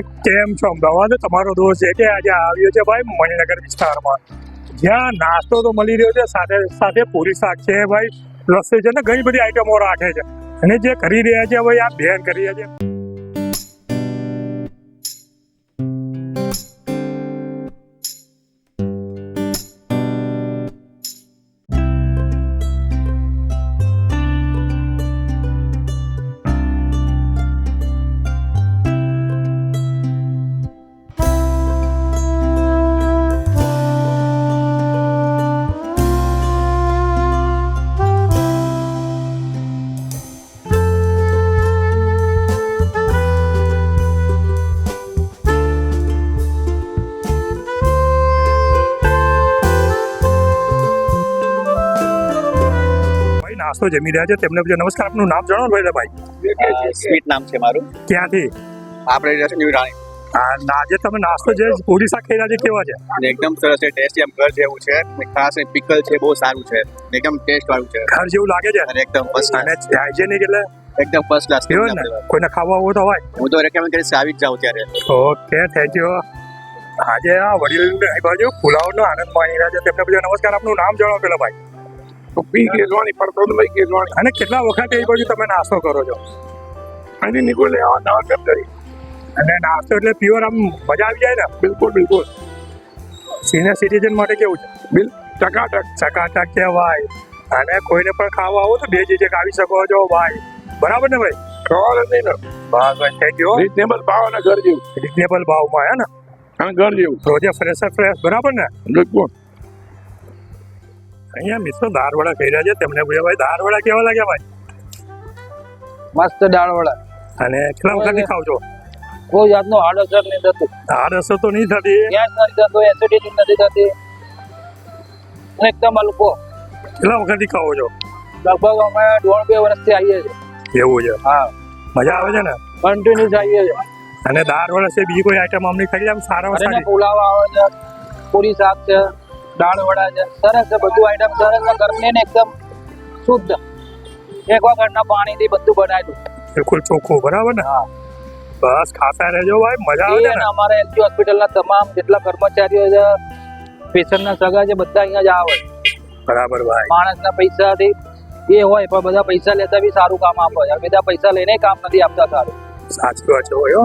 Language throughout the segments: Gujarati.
કેમ છો અમદાવાદ તમારો દોસ્ત છે કે આજે આવ્યો છે ભાઈ મણિનગર વિસ્તારમાં. જ્યાં નાસ્તો તો મળી રહ્યો છે, સાથે સાથે પૂરી શાક છે ભાઈ. લસ્સી છે ને ઘણી બધી આઈટમો રાખે છે. અને જે કરી રહ્યા છે ભાઈ, આ બેન કરી રહ્યા છે. નાસ્તો જમી રહ્યા છે. તેમને પૂછ્યું, નમસ્કાર આપનું નામ જણાવો ભાઈ સ્વીટ નામ છે મારું. ક્યાંથી? આપણે રહ્યા છે ન્યુ રાણી આજે તમે નાસ્તો જે પૂરી શાક ખાઈ રહ્યા છે કેવા છે? એકદમ સરસ છે ટેસ્ટી એમ ઘર જેવું છે. ખાસ પિકલ છે બહુ સારું છે. એકદમ ટેસ્ટ વાળું છે. ઘર જેવું લાગે છે? એકદમ ફર્સ્ટ અને હાઇજેનિક એટલે? એકદમ ફર્સ્ટ ક્લાસ કેવું ને? કોઈને ખાવા આવો તો હોય? હું તો રેકમેન્ડ કરીશ આવી જ જાઉં ત્યારે. ઓકે થેન્ક યુ આજે આ વડીલ બાજુ પુલાવનો આનંદ માણી રહ્યા છે. તેમને પૂછ્યું, નમસ્કાર આપનું નામ જણાવો પેલા ભાઈ. પી કેસવાણી પરસોદભાઈ કેસવાણી અને કેટલા વખત એ બાજુ તમે નાસ્તો કરો છો? અહીંથી નીકળે આ નવા કેમ કરી. અને નાસ્તો એટલે પ્યોર આમ મજા આવી જાય ને? બિલકુલ બિલકુલ. સિનિયર સિટીઝન માટે કેવું છે? બિલ ટકાટક. ચકાચક છે ભાઈ અને કોઈને પણ ખાવા આવો તો બે જે આવી શકો છો ભાઈ. બરાબર ને ભાઈ? સવાલ જ નહીં ને. બસ ભાઈ થેન્ક યુ રિઝનેબલ ભાવ અને ઘર જેવું. રિઝનેબલ ભાવમાં હે ને? અને ઘર જેવું. રોજે ફ્રેશ ફ્રેશ બરાબર ને? બિલકુલ. અહીંયા મિત્રો દાળવડા કહી રહ્યા છે તેમને પૂછ્યા ભાઈ દાળવડા કેવા લાગ્યા ભાઈ? મસ્ત દાળ વડા અને કેટલા વખતથી ખાવ છો? કોઈ જાતનો આડઅસર નહીં થતું. આડઅસર તો નહીં થતી? ગેસ નથી થતો એસિડિટી નથી થતી. એકદમ હલકો. કેટલા વખતથી ખાઓ છો? લગભગ અમે દોઢ બે વર્ષથી આવીએ છીએ. એવું છે? હા. મજા આવે છે ને? કન્ટિન્યુઅસ આવીએ છીએ. અને દાળ છે બીજી કોઈ આઈટમ અમને ખાઈ આમ સારા સારી પુલાવ આવે છે પૂરી શાક છે. દાળ વડા છે. સરસ છે બધું આઈટમ સરસ છે. ગરમ ને એકદમ શુદ્ધ. એક વખતના પાણીથી બધું બનાવેલું બિલકુલ ચોખ્ખું બરાબર ને? હા. બસ ખાતા રહેજો ભાઈ મજા આવે ને? અમારા એલજી હોસ્પિટલના તમામ જેટલા કર્મચારીઓ છે પેશન્ટના સગા છે બધા અહીંયા જ આવે. બરાબર ભાઈ. માણસના પૈસાથી એ હોય પણ બધા પૈસા લેતા બી સારું કામ આપે છે. બધા પૈસા લઈને કામ નથી આપતા સારું. સાચી વાત છે હોય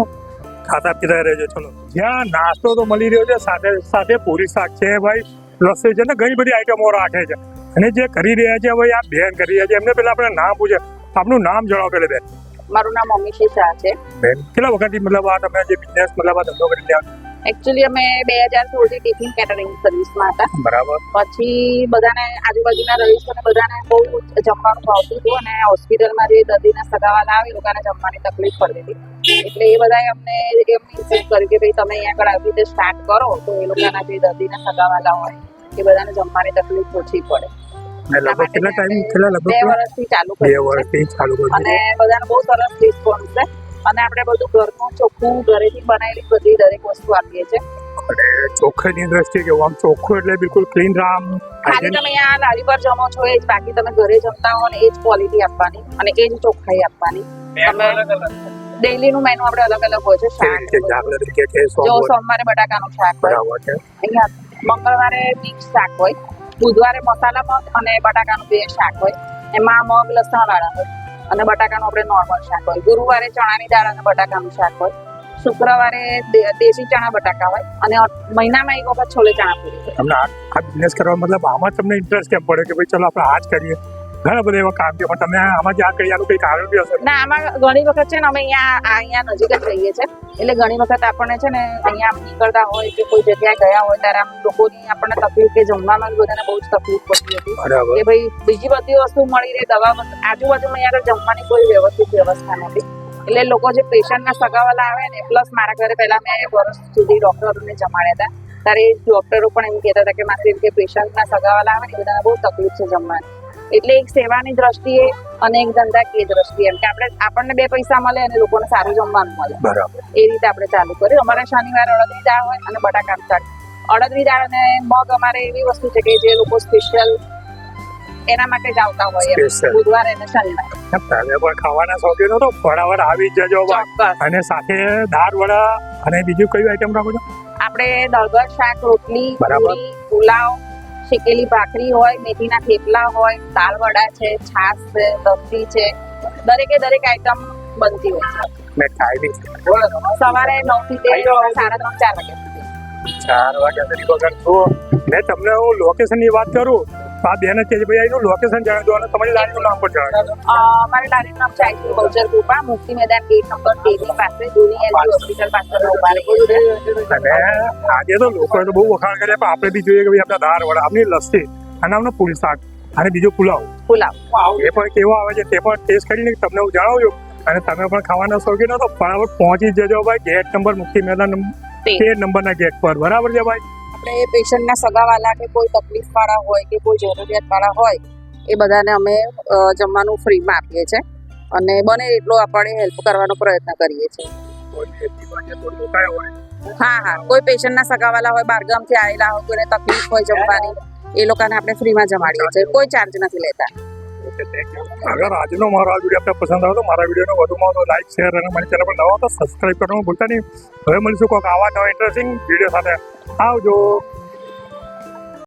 ખાતા પીતા રહેજો ચલો. જ્યાં નાસ્તો તો મળી રહ્યો છે સાથે સાથે પૂરી શાક છે ભાઈ. લસ્સી છે ને ઘણી બધી આઈટમો રાખે છે. અને જે કરી રહ્યા છે ભાઈ આ બેન કરી રહ્યા છે એમને પેલા આપણે નામ પૂછે. આપનું નામ જણાવો પેલે બેન. મારું નામ અમીશી શાહ છે. બેન કેટલા વખતથી મતલબ આ તમે જે બિઝનેસ મતલબ આ ધંધો કરી રહ્યા એકચ્યુઅલી અમે બે હજાર સોળથી ટિફિન કેટરિંગ સર્વિસમાં હતા. બરાબર. પછી બધાને આજુબાજુના રહીશોને બધાને બહુ જમવાનું ભાવતું હતું અને હોસ્પિટલમાં જે દર્દીના સગાવાલા આવે એ લોકોને જમવાની તકલીફ પડતી હતી. એટલે એ બધાએ અમને એમ ઇન્સિસ્ટ કર્યું કે ભાઈ તમે અહીંયા આગળ આવી રીતે સ્ટાર્ટ કરો તો એ લોકોના જે દર્દીના સગાવાલા હોય એ બધાને જમવાની તકલીફ ઓછી પડે. કેટલા ટાઈમ કેટલા બે વર્ષથી ચાલુ બે વર્ષથી ચાલુ કર્યું અને બધાને બહુ સરસ રિસ્પોન્સ છે. અને આપણે બધું ઘરનું ચોખ્ખું ઘરેથી બનાવેલી બધી દરેક વસ્તુ આપીએ છીએ. અને ચોખ્ખાઈની દ્રષ્ટિએ કેવું આમ ચોખ્ખું એટલે બિલકુલ ક્લીન રામ ખાલી તમે અહીંયા લારી પર જમો છો એ જ બાકી તમે ઘરે જમતા હો ને એ જ ક્વોલિટી આપવાની અને એ જ ચોખ્ખાઈ આપવાની. તમે ડેઈલી નું મેનુ આપણે અલગ અલગ હોય છે શાક જો સોમવાર બટાકાનું શાક હોય. છે. અહીંયા મંગળવારે મિક્સ શાક હોય. બુધવારે મસાલા મગ અને બટાકાનું બે શાક હોય. એમાં મગ લસણ વાળા હોય. અને બટાકાનું આપણે નોર્મલ શાક હોય. ગુરુવારે ચણાની દાળ અને બટાકાનું શાક હોય. શુક્રવારે દેશી ચણા બટાકા હોય. અને મહિનામાં એક વખત છોલે ચણા પૂરી. હોય તમને આ બિઝનેસ કરવા મતલબ આમાં તમને ઇન્ટરેસ્ટ કેમ પડે કે ભાઈ ચલો આપણે આ જ કરીએ? ઘણા બધા એવા કામ છે પણ તમે આમાં જ આ કઈ આનું કઈ કારણ બી હશે ના આમાં ઘણી વખત છે ને અમે અહીંયા અહીંયા નજીક જ રહીએ છીએ. એટલે ઘણી વખત આપણને છે ને અહીંયા નીકળતા હોય કે કોઈ જગ્યાએ ગયા હોય ત્યારે આમ લોકોની આપણને તકલીફ કે જમવામાં બધાને બહુ જ તકલીફ પડતી હતી. કે ભાઈ બીજી બધી વસ્તુ મળી રહે દવા આજુબાજુમાં અહીંયા જમવાની કોઈ વ્યવસ્થિત વ્યવસ્થા નથી. એટલે લોકો જે પેશન્ટના સગાવાલા આવે ને પ્લસ મારા ઘરે પહેલા મેં વર્ષ સુધી ડોક્ટરોને જમાડ્યા હતા. ત્યારે એ ડોક્ટરો પણ એમ કહેતા હતા કે મારે કે પેશન્ટના સગાવાલા આવે ને એ બધાને બહુ તકલીફ છે જમવાની. એટલે એક સેવાની દ્રષ્ટિએ અને એક ધંધાકીય દ્રષ્ટિએ. એમ કે આપણે આપણને બે પૈસા મળે અને લોકોને સારું જમવાનું મળે. બરાબર. એ રીતે આપણે ચાલુ કર્યું. અમારે શનિવારે અડદની દાળ હોય અને બટાકાનું શાક. અડદની દાળ અને મગ અમારે એવી વસ્તુ છે કે જે લોકો સ્પેશિયલ એના માટે જ આવતા હોય. બુધવારે અને શનિવારે. તમે પણ ખાવાના શોખીન હતો ફળાવર આવી જજો અને સાથે દાળ વડા અને બીજું કયું આઈટમ રાખો છો? આપણે દળગર શાક રોટલી બરાબર. પુલાવ શેકેલી ભાખરી હોય મેથીના થેપલા હોય દાળ વડા છે છાશ છે લસ્સી છે દરેકે દરેક આઈટમ બનતી હોય છે. ને ટાઈમિંગ સવારે નવથી તે સાડા ત્રણ ચાર વાગ્યા સુધી. ચાર વાગ્યા સુધી વગર છું મેં તમને હું લોકેશનની વાત કરું? આ બેન છે ભાઈ એનું લોકેશન જણાવી દો અને તમારી લારીનું નામ પણ જણાવી દો અ, મારું લારીનું નામ છે આઈટી બહુચર ગોપા મુક્તિ મેદાન ગેટ નંબર તેરની પાસે જૂની એલજી હોસ્પિટલ પાસે ઊભા રહીએ આજે તો લોકો તો બહુ વખાણ કર્યા પણ આપણે બી જોઈએ કે ભાઈ આપણા દાળ વડા આપણી લસ્સી અને આમનું પૂરી શાક અને બીજો પુલાવ. પુલાવ. એ પણ કેવો આવે છે તે પણ ટેસ્ટ કરીને તમને હું જણાવજો. અને તમે પણ ખાવાના શોખીન હતો ફટાફટ પહોંચી જ જજો ભાઈ ગેટ નંબર મુક્તિ મેદાન. તેર નંબરના ગેટ પર. બરાબર છે ભાઈ? આપણે પેશન્ટના સગાવાલા કે કોઈ તકલીફવાળા હોય કે કોઈ જરૂરિયાતવાળા હોય એ બધાને અમે જમવાનું ફ્રીમાં આપીએ છીએ. અને બને એટલો આપણે હેલ્પ કરવાનો પ્રયત્ન કરીએ છીએ. હા હા. કોઈ પેશન્ટના સગાવાલા હોય બહારગામથી આવેલા હોય કોઈને તકલીફ હોય જમવાની એ લોકોને આપણે ફ્રીમાં જમાડીએ છીએ. કોઈ ચાર્જ નથી લેતા. અગર આજનો મારો આ વીડિયો આપને પસંદ આવે તો મારા વિડીયોને વધુમાં વધુ લાઈક શેર અને મારી ચેનલ પર નવા તો સબસ્ક્રાઈબ કરવાનું ભૂલતા નહીં. હવે મળીશું કોઈક આવા નવા ઇન્ટરેસ્ટિંગ વીડિયો સાથે. આવજો.